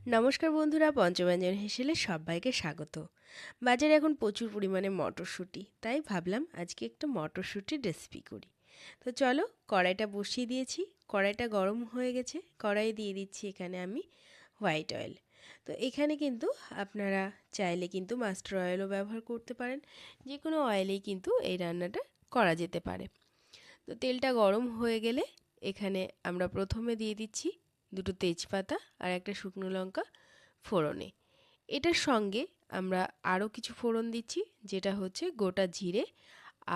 নমস্কার বন্ধুরা, পঞ্চব্যঞ্জন হেসেলে সবাইকে স্বাগত। বাজারে এখন প্রচুর পরিমাণে মটরশুঁটি, তাই ভাবলাম আজকে একটু মটরশুঁটির রেসিপি করি। তো চলো, কড়াইটা বসিয়ে দিয়েছি, কড়াইটা গরম হয়ে গেছে, কড়াই দিয়ে দিচ্ছি এখানে আমি হোয়াইট অয়েল তো এখানে কিন্তু আপনারা চাইলে কিন্তু মাস্টার অয়েলও ব্যবহার করতে পারেন যে কোনো অয়েলেই কিন্তু এই রান্নাটা করা যেতে পারে। তো তেলটা গরম হয়ে গেলে এখানে আমরা প্রথমে দিয়ে দিচ্ছি দুটো তেজপাতা আর একটা শুকনো লঙ্কা ফোড়নে। এটার সঙ্গে আমরা আরও কিছু ফোড়ন দিচ্ছি, যেটা হচ্ছে গোটা জিরে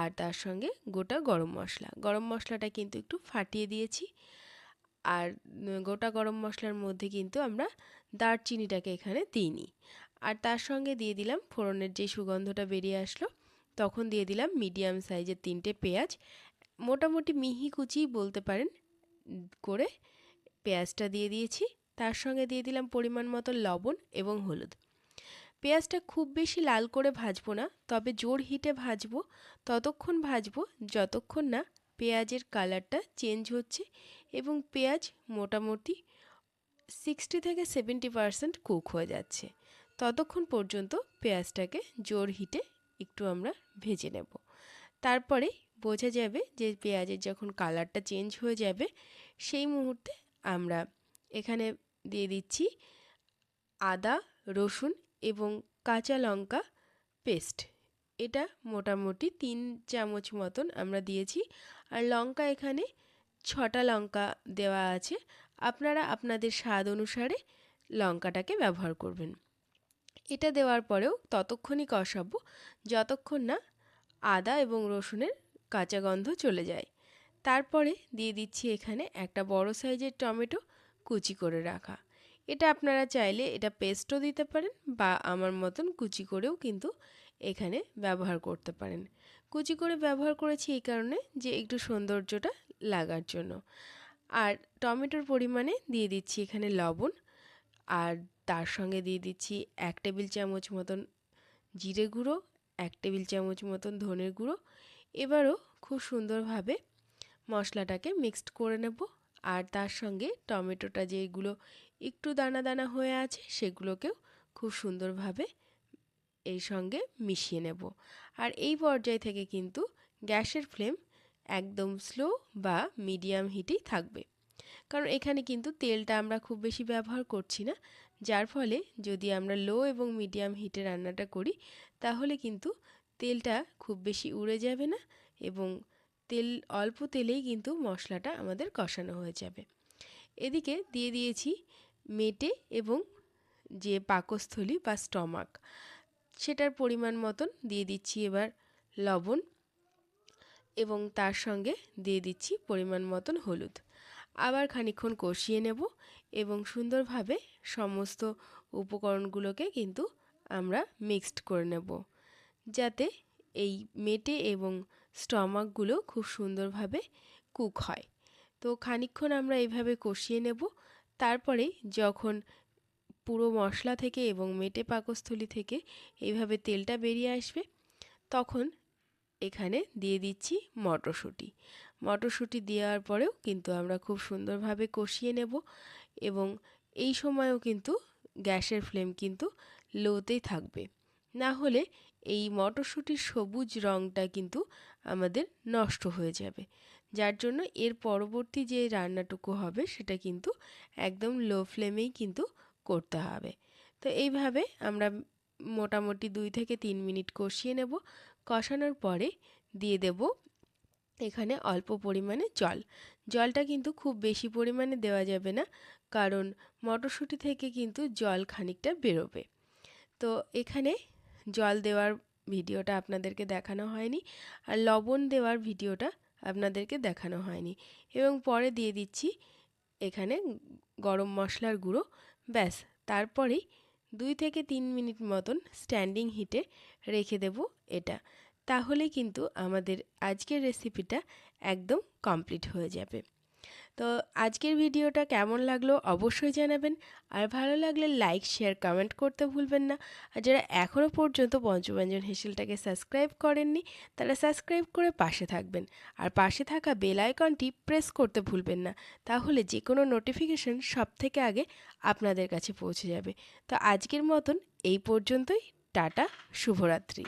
আর তার সঙ্গে গোটা গরম মশলা। গরম মশলাটা কিন্তু একটু ফাটিয়ে দিয়েছি আর গোটা গরম মশলার মধ্যে কিন্তু আমরা দারচিনিটাকে এখানে দিইনি আর তার সঙ্গে দিয়ে দিলাম ফোড়নের যে সুগন্ধটা বেরিয়ে আসলো, তখন দিয়ে দিলাম মিডিয়াম সাইজের তিনটে পেঁয়াজ। মোটামুটি মিহি কুচি বলতে পারেন করে পেঁয়াজটা দিয়ে দিয়েছি। তার সঙ্গে দিয়ে দিলাম পরিমাণ মতো লবণ এবং হলুদ। পেঁয়াজটা খুব বেশি লাল করে ভাজবো না, তবে জোর হিটে ভাজবো, ততক্ষণ ভাজবো, যতক্ষণ না পেঁয়াজের কালারটা চেঞ্জ হচ্ছে এবং পেঁয়াজ মোটামুটি সিক্সটি থেকে সেভেন্টি পারসেন্ট কুক হয়ে যাচ্ছে। ততক্ষণ পর্যন্ত পেঁয়াজটাকে জোর হিটে একটু আমরা ভেজে নেব। তারপরে বোঝা যাবে যে পেঁয়াজের যখন কালারটা চেঞ্জ হয়ে যাবে, সেই মুহূর্তে আমরা এখানে দিয়ে দিচ্ছি আদা, রসুন এবং কাঁচা লঙ্কা পেস্ট এটা মোটামুটি তিন চামচ মতন আমরা দিয়েছি। আর লঙ্কা এখানে ছটা লঙ্কা দেওয়া আছে। আপনারা আপনাদের স্বাদ অনুসারে লঙ্কাটাকে ব্যবহার করবেন। এটা দেওয়ার পরেও ততক্ষণই কষাবো, যতক্ষণ না আদা এবং রসুনের কাঁচা গন্ধ চলে যায়। তারপরে দিয়ে দিচ্ছি এখানে একটা বড় সাইজের টমেটো কুচি করে রাখা। এটা আপনারা চাইলে এটা পেস্টও দিতে পারেন বা আমার মতন কুচি করেও কিন্তু এখানে ব্যবহার করতে পারেন। কুচি করে ব্যবহার করেছি এই কারণে যে একটু সৌন্দর্যটা লাগার জন্য। আর টমেটোর পরিমাণে দিয়ে দিচ্ছি এখানে লবণ আর তার সঙ্গে দিয়ে দিচ্ছি এক টেবিল চামচ মতন জিরে গুঁড়ো, এক টেবিল চামচ মতন ধনের গুঁড়ো। এবারও খুব সুন্দরভাবে মশলাটাকে মিক্সড করে নেব। আর তার সঙ্গে টমেটোটা যেগুলো একটু দানা দানা হয়ে আছে, সেগুলোকেও খুব সুন্দরভাবে এই সঙ্গে মিশিয়ে নেব। আর এই পর্যায় থেকে কিন্তু গ্যাসের ফ্লেম একদম স্লো বা মিডিয়াম হিটেই থাকবে। কারণ এখানে কিন্তু তেলটা আমরা খুব বেশি ব্যবহার করছি না। যার ফলে যদি আমরা লো এবং মিডিয়াম হিটে রান্নাটা করি, তাহলে কিন্তু তেলটা খুব বেশি উড়ে যাবে না এবং তেল, অল্প তেলেই কিন্তু মশলাটা আমাদের কষানো হয়ে যাবে। এদিকে দিয়ে দিয়েছি মেটে এবং যে পাকস্থলী বা স্টমাক, সেটার পরিমাণ মতন দিয়ে দিচ্ছি এবার লবণ এবং তার সঙ্গে দিয়ে দিচ্ছি পরিমাণ মতন হলুদ। আবার খানিক্ষণ কষিয়ে নেব এবং সুন্দরভাবে সমস্ত উপকরণগুলোকে কিন্তু আমরা মিক্সড করে নেব, যাতে এই মেটে এবং স্টমাকগুলো খুব সুন্দরভাবে কুক হয়। তো খানিক্ষণ আমরা এইভাবে কষিয়ে নেব। তারপরে যখন পুরো মশলা থেকে এবং মেটে পাকস্থলী থেকে এইভাবে তেলটা বেরিয়ে আসবে, তখন এখানে দিয়ে দিচ্ছি মটরশুঁটি। মটরশুঁটি দেওয়ার পরেও কিন্তু আমরা খুব সুন্দরভাবে কষিয়ে নেব এবং এই সময়ও কিন্তু গ্যাসের ফ্লেম কিন্তু লোতেই থাকবে। না হলে এই মটরশুঁটির সবুজ রঙটা কিন্তু আমাদের নষ্ট হয়ে যাবে। যার জন্য এর পরবর্তী যে রান্নাটুকু হবে সেটা কিন্তু একদম লো ফ্লেমেই কিন্তু করতে হবে। তো এইভাবে আমরা মোটামুটি দুই থেকে তিন মিনিট কষিয়ে নেব। কষানোর পরে দিয়ে দেব এখানে অল্প পরিমাণে জল। জলটা কিন্তু খুব বেশি পরিমাণে দেওয়া যাবে না, কারণ মটরশুঁটি থেকে কিন্তু জল খানিকটা বেরোবে। তো এখানে জল দেওয়ার ভিডিওটা আপনাদেরকে দেখানো হয়নি আর লবণ দেওয়ার ভিডিওটা আপনাদেরকে দেখানো হয়নি। এবং পরে দিয়ে দিচ্ছি এখানে গরম মশলার গুঁড়ো। ব্যাস, তারপরেই দুই থেকে তিন মিনিট মতন স্ট্যান্ডিং হিটে রেখে দেব এটা। তাহলে কিন্তু আমাদের আজকের রেসিপিটা একদম কমপ্লিট হয়ে যাবে। তো আজকের ভিডিওটা কেমন লাগল অবশ্যই জানাবেন। আর ভালো লাগলে লাইক শেয়ার কমেন্ট করতে ভুলবেন না। আর যারা এখনও পর্যন্ত পঞ্চব্যঞ্জন হেসেলটাকে সাবস্ক্রাইব করেননি, তারা সাবস্ক্রাইব করে পাশে থাকবেন। আর পাশে থাকা বেল আইকনটি প্রেস করতে ভুলবেন না। তাহলে যে কোনো নোটিফিকেশন সব থেকে আগে আপনাদের কাছে পৌঁছে যাবে। তো আজকের মতন এই পর্যন্তই। টাটা, শুভরাত্রি।